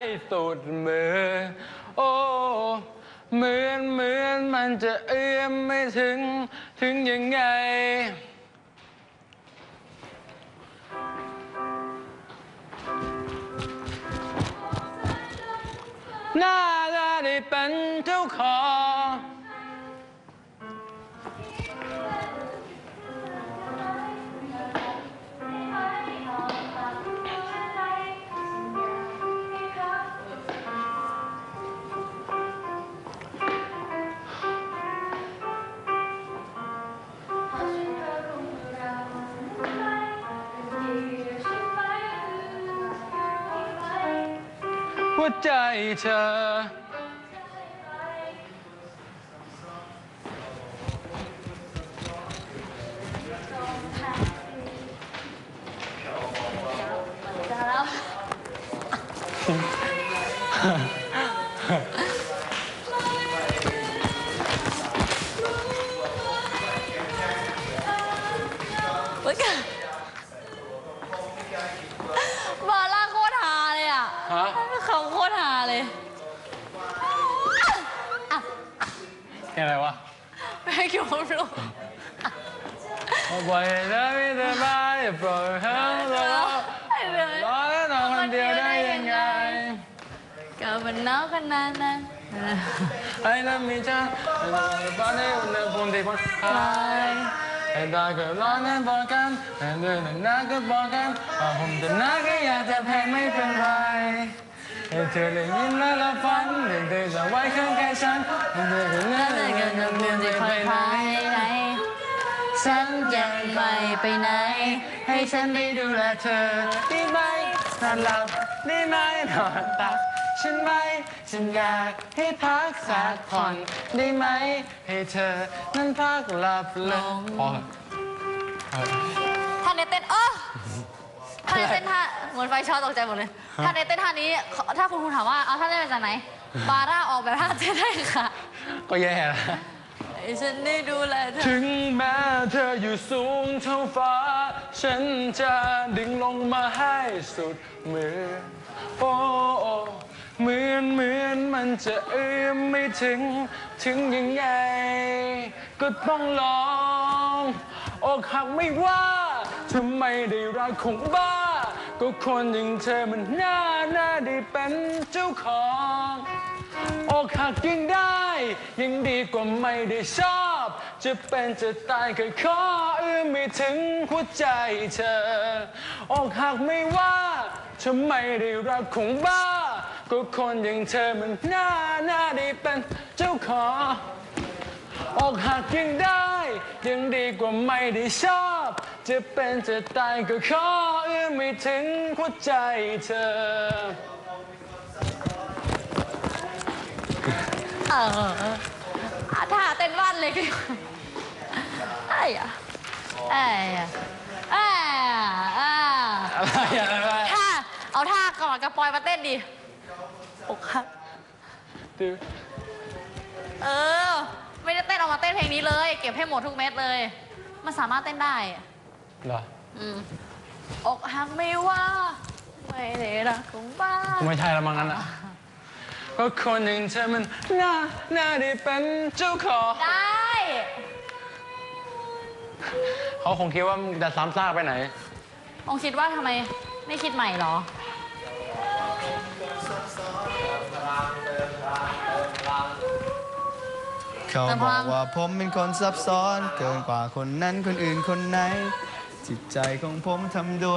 สุดมือ โอ้เหมือนเหมือนมันจะเอื้อมไม่ถึงถึงยังไงน่าจะได้เป็นเจ้าของ หัวใจเธอ เฮ้ยบาร่าโคตรฮาเลยอะ ฮะ เขาโคตรฮาเลยอะ แค่อะไรวะไม่ให้คิวผมรู้ปล่อยได้ไม่สบายอย่าปล่อยให้เราให้เลยรอแล้วนอนคนเดียวได้ยังไงก็มันหนาวขนาดนั้นไอ้นั้นมีฉันบ้านในอุณหภูมิที่พอดีไอ้ตาก็ร้อนนั้นบอกกันไอ้เรื่องนั้นก็บอกกันว่าผมจะน่าก็อยากจะแพ้ไม่เป็นไรให้ เธอได้ยินและรับฟังเด็กเธอจะไว้ข้างกายฉันให้เธอก็น่าเลจะยเงิกันนยังเดืเดืออนจะไปไหนฉันจะยังไปไปไหน ให้ฉันได้ดูแลเธอได้ไหมนอนหลับได้ไหมนอนตักฉันไหมฉันอยากให้พักสักผ่อนได้ไหม ให้เธอนั้นพักหลับลงพอถอะท่านเต้นเออ ท่านเนเต้นท่าเหมือนไฟช็อตตกใจหมดเลยท่านเนเต้นท่านี้ถ้าคุณครูถามว่าเอาท่านเต้นมาจากไหน บาร่าออกแบบท่าเต้นได้ค่ะก็แย่แล้วให้ฉันได้ดูแลเธอถึงแม้เธออยู่สูงเท่าฟ้า ฉันจะดึงลงมาให้สุดมือโอ้โอ้เหมือนเหมือนมันจะเอื้อมไม่ถึง ถึงยังไง ก็ต้องลองอกหักไม่ว่า ทำไม่ได้รักของบ้า ก็คนอย่างเธอมันน่าน่าได้เป็นเจ้าของอกหักยังได้ ยังดีกว่าไม่ได้ชอบ จะเป็นจะตายก็ขอเอื้อมไม่ถึงหัวใจเธออกหักไม่ว่าทำไมได้รักของบ้า ก็คนอย่างเธอมันน่าน่าได้เป็นเจ้าของอกหักยังได้ ยังดีกว่าไม่ได้ชอบ จะเป็นจะตายก็ขอเอื้อมไม่ถึงหัวใจเธอ เอออะท่าเต้นบ้านเลยก็ไอ้อะไอ้อะไอ้อะไอ้อะอะไรอะไรท่าเอาท่าก่อนกระปอยมาเต้นดิอกหักดูเออ ไม่ได้เต้นเอามาเต้นเพลงนี้เลย เก็บให้หมดทุกเม็ดเลย มันสามารถเต้นได้ เหรออืมอกหักไม่ว่า ไม่ได้รักของบ้าไม่ใช่ละมั้งนั้นอะก็คนอย่างเธอมันน่าน่าได้เป็นเจ้าของ ได้ เขาคงคิดว่ามึงจะซ้ำซากไปไหน องคิดว่าทำไมไม่คิดใหม่เหรอ เขาบอกว่าผมเป็นคนซับซ้อน เกินกว่าคนนั้นคนอื่นคนไหน จิตใจของผมทำด้วย